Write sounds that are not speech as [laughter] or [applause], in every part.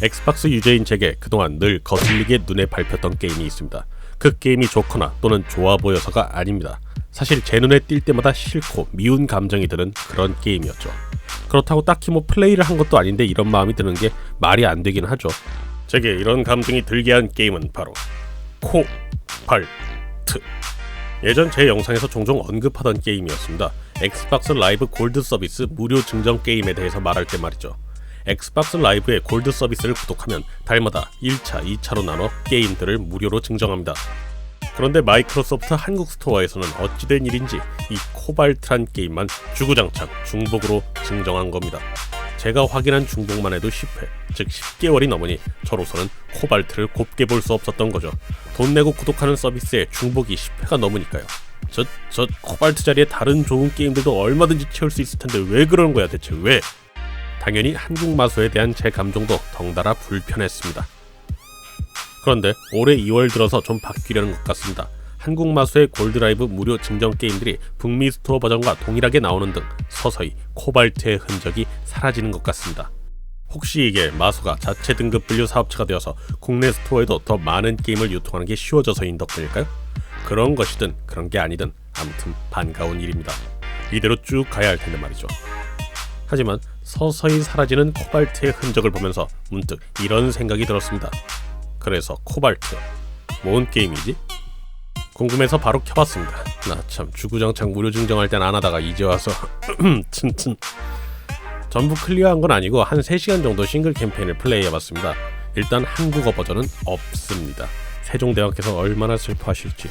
엑스박스 유저인 제게 그동안 늘 거슬리게 눈에 밟혔던 게임이 있습니다. 그 게임이 좋거나 또는 좋아 보여서가 아닙니다. 사실 제 눈에 띌 때마다 싫고 미운 감정이 드는 그런 게임이었죠. 그렇다고 딱히 뭐 플레이를 한 것도 아닌데 이런 마음이 드는 게 말이 안 되긴 하죠. 제게 이런 감정이 들게 한 게임은 바로 코발트. 예전 제 영상에서 종종 언급하던 게임이었습니다. 엑스박스 라이브 골드 서비스 무료 증정 게임에 대해서 말할 때 말이죠. 엑스박스 라이브의 골드 서비스를 구독하면 달마다 1차, 2차로 나눠 게임들을 무료로 증정합니다. 그런데 마이크로소프트 한국 스토어에서는 어찌된 일인지 이 코발트란 게임만 주구장창 중복으로 증정한 겁니다. 제가 확인한 중복만 해도 10회, 즉 10개월이 넘으니 저로서는 코발트를 곱게 볼 수 없었던 거죠. 돈 내고 구독하는 서비스에 중복이 10회가 넘으니까요. 저, 저 코발트 자리에 다른 좋은 게임들도 얼마든지 채울 수 있을 텐데 왜 그러는 거야 대체 왜? 당연히 한국 마소에 대한 제 감정도 덩달아 불편했습니다. 그런데 올해 2월 들어서 좀 바뀌려는 것 같습니다. 한국 마소의 골드라이브 무료 증정 게임들이 북미 스토어 버전과 동일하게 나오는 등 서서히 코발트의 흔적이 사라지는 것 같습니다. 혹시 이게 마소가 자체 등급 분류 사업체가 되어서 국내 스토어에도 더 많은 게임을 유통하는 게 쉬워져서인 덕분일까요? 그런 것이든 그런 게 아니든 아무튼 반가운 일입니다. 이대로 쭉 가야 할 텐데 말이죠. 하지만 서서히 사라지는 코발트의 흔적을 보면서 문득 이런 생각이 들었습니다. 그래서 코발트 뭔 게임이지? 궁금해서 바로 켜봤습니다. 나 참 주구장창 무료 증정할 땐 안 하다가 이제 와서 [clears throat] 튼튼 전부 클리어한 건 아니고 한 3시간 정도 싱글 캠페인을 플레이해봤습니다. 일단 한국어 버전은 없습니다. 세종대왕께서 얼마나 슬퍼하실지.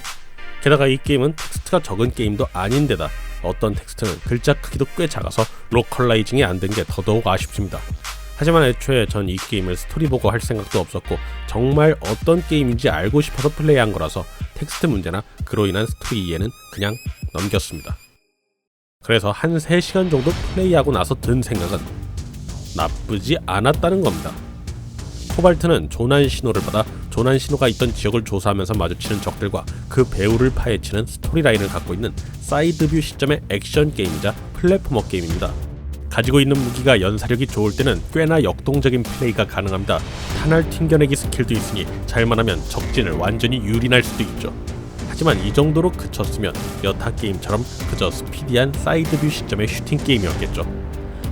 게다가 이 게임은 텍스트가 적은 게임도 아닌데다 어떤 텍스트는 글자 크기도 꽤 작아서 로컬라이징이 안 된 게 더더욱 아쉽습니다. 하지만 애초에 전 이 게임을 스토리 보고 할 생각도 없었고 정말 어떤 게임인지 알고 싶어서 플레이한 거라서 텍스트 문제나 그로 인한 스토리 이해는 그냥 넘겼습니다. 그래서 한 3시간 정도 플레이하고 나서 든 생각은 나쁘지 않았다는 겁니다. 코발트는 조난 신호를 받아 조난 신호가 있던 지역을 조사하면서 마주치는 적들과 그 배후를 파헤치는 스토리라인을 갖고 있는 사이드뷰 시점의 액션 게임이자 플랫포머 게임입니다. 가지고 있는 무기가 연사력이 좋을 때는 꽤나 역동적인 플레이가 가능합니다. 탄알 튕겨내기 스킬도 있으니 잘만 하면 적진을 완전히 유린할 수도 있죠. 하지만 이 정도로 그쳤으면 여타 게임처럼 그저 스피디한 사이드뷰 시점의 슈팅 게임이었겠죠.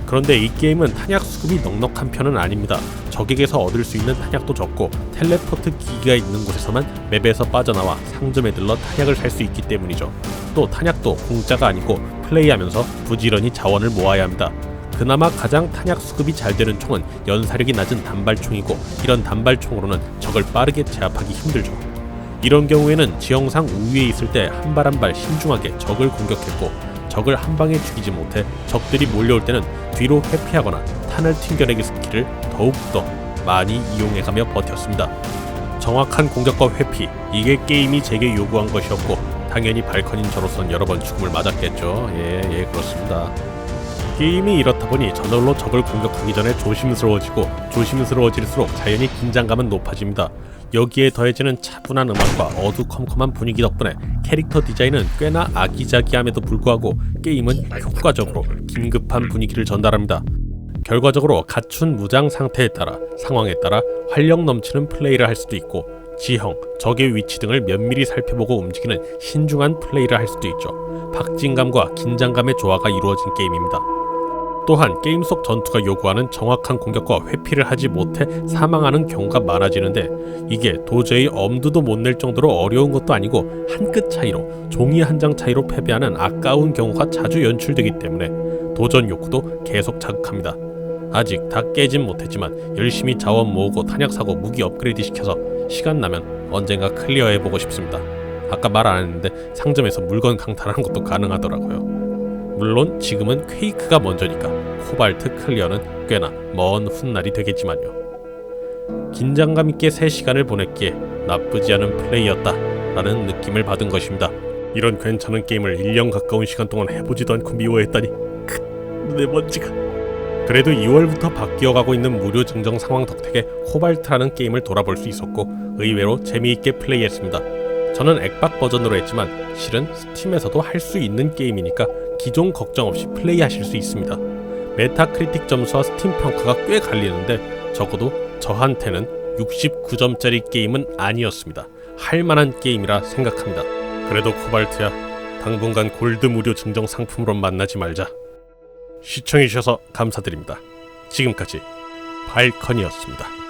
그런데 이 게임은 탄약 수급이 넉넉한 편은 아닙니다. 적에게서 얻을 수 있는 탄약도 적고 텔레포트 기기가 있는 곳에서만 맵에서 빠져나와 상점에 들러 탄약을 살 수 있기 때문이죠. 또 탄약도 공짜가 아니고 플레이하면서 부지런히 자원을 모아야 합니다. 그나마 가장 탄약 수급이 잘 되는 총은 연사력이 낮은 단발총이고 이런 단발총으로는 적을 빠르게 제압하기 힘들죠. 이런 경우에는 지형상 우위에 있을 때 한 발 한 발 신중하게 적을 공격했고 적을 한 방에 죽이지 못해 적들이 몰려올 때는 뒤로 회피하거나 탄을 튕겨내기 스킬을 더욱더 많이 이용해가며 버텼습니다. 정확한 공격과 회피 이게 게임이 제게 요구한 것이었고 당연히 발컨인 저로선 여러 번 죽음을 맞았겠죠. 예, 예, 그렇습니다. 게임이 이렇다 보니 저절로 적을 공격하기 전에 조심스러워지고 조심스러워질수록 자연히 긴장감은 높아집니다. 여기에 더해지는 차분한 음악과 어두컴컴한 분위기 덕분에 캐릭터 디자인은 꽤나 아기자기함에도 불구하고 게임은 효과적으로 긴급한 분위기를 전달합니다. 결과적으로 갖춘 무장 상태에 따라 상황에 따라 활력 넘치는 플레이를 할 수도 있고 지형, 적의 위치 등을 면밀히 살펴보고 움직이는 신중한 플레이를 할 수도 있죠. 박진감과 긴장감의 조화가 이루어진 게임입니다. 또한 게임 속 전투가 요구하는 정확한 공격과 회피를 하지 못해 사망하는 경우가 많아지는데 이게 도저히 엄두도 못 낼 정도로 어려운 것도 아니고 한 끗 차이로 종이 한 장 차이로 패배하는 아까운 경우가 자주 연출되기 때문에 도전 욕구도 계속 자극합니다. 아직 다 깨진 못했지만 열심히 자원 모으고 탄약 사고 무기 업그레이드 시켜서 시간 나면 언젠가 클리어해 보고 싶습니다. 아까 말 안 했는데 상점에서 물건 강탈하는 것도 가능하더라고요. 물론 지금은 퀘이크가 먼저니까 코발트 클리어는 꽤나 먼 훗날이 되겠지만요. 긴장감 있게 3시간을 보냈기에 나쁘지 않은 플레이였다 라는 느낌을 받은 것입니다. 이런 괜찮은 게임을 1년 가까운 시간 동안 해보지도 않고 미워했다니 크, 눈에 먼지가 그래도 2월부터 바뀌어가고 있는 무료 증정 상황 덕택에 코발트라는 게임을 돌아볼 수 있었고 의외로 재미있게 플레이했습니다. 저는 액박 버전으로 했지만 실은 스팀에서도 할 수 있는 게임이니까 기존 걱정 없이 플레이하실 수 있습니다. 메타크리틱 점수와 스팀 평가가 꽤 갈리는데 적어도 저한테는 69점짜리 게임은 아니었습니다. 할 만한 게임이라 생각합니다. 그래도 코발트야, 당분간 골드 무료 증정 상품으로 만나지 말자. 시청해주셔서 감사드립니다. 지금까지 발컨이었습니다.